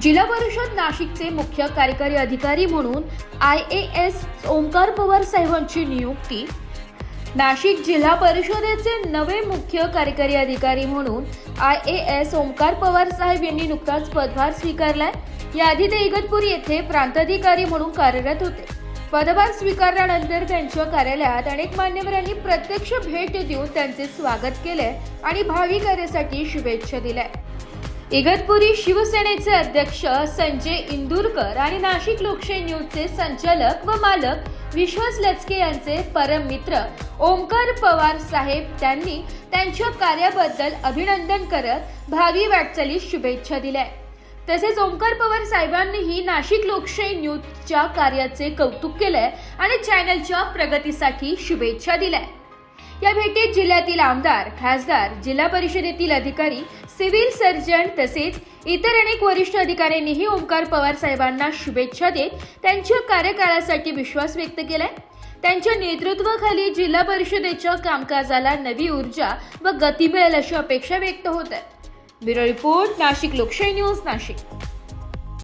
जिल्हा परिषद नाशिकचे मुख्य कार्यकारी अधिकारी म्हणून I A S Omkar Pawar साहेबांची नियुक्ती. नाशिक जिल्हा परिषदेचे नवे मुख्य कार्यकारी अधिकारी म्हणून I A S Omkar Pawar साहेब यांनी नुकताच पदभार स्वीकारलाय. याआधी ते इगतपुरी येथे प्रांताधिकारी म्हणून कार्यरत होते. पदभार स्वीकारल्यानंतर त्यांच्या कार्यालयात अनेक मान्यवरांनी प्रत्यक्ष भेट देऊन त्यांचे स्वागत केले आणि भावी कार्यासाठी शुभेच्छा दिल्या इगतपुरी शिवसेनेचे अध्यक्ष संजय इंदूरकर आणि नाशिक लोकशाही न्यूजचे संचालक व मालक विश्वास लचके यांचे परम मित्र ओंकार पवार साहेब त्यांनी त्यांच्या कार्याबद्दल अभिनंदन करत भावी वाटचालीस शुभेच्छा दिल्या. तसेच ओंकार पवार साहेबांनीही नाशिक लोकशाही न्यूजच्या कार्याचे कौतुक केलंय आणि चॅनलच्या प्रगतीसाठी शुभेच्छा दिल्या. या भेटीत जिल्ह्यातील आमदार खासदार जिल्हा परिषदेतील अधिकारी सिव्हिल सर्जन तसेच इतर अनेक वरिष्ठ अधिकाऱ्यांनीही ओंकार पवार साहेबांना शुभेच्छा देत त्यांच्या कार्यकाळासाठी विश्वास व्यक्त केलाय. त्यांच्या नेतृत्वाखाली जिल्हा परिषदेच्या कामकाजाला नवी ऊर्जा व गती मिळेल अशी अपेक्षा व्यक्त होत आहे. ब्युरो रिपोर्ट नाशिक लोकशाही न्यूज नाशिक.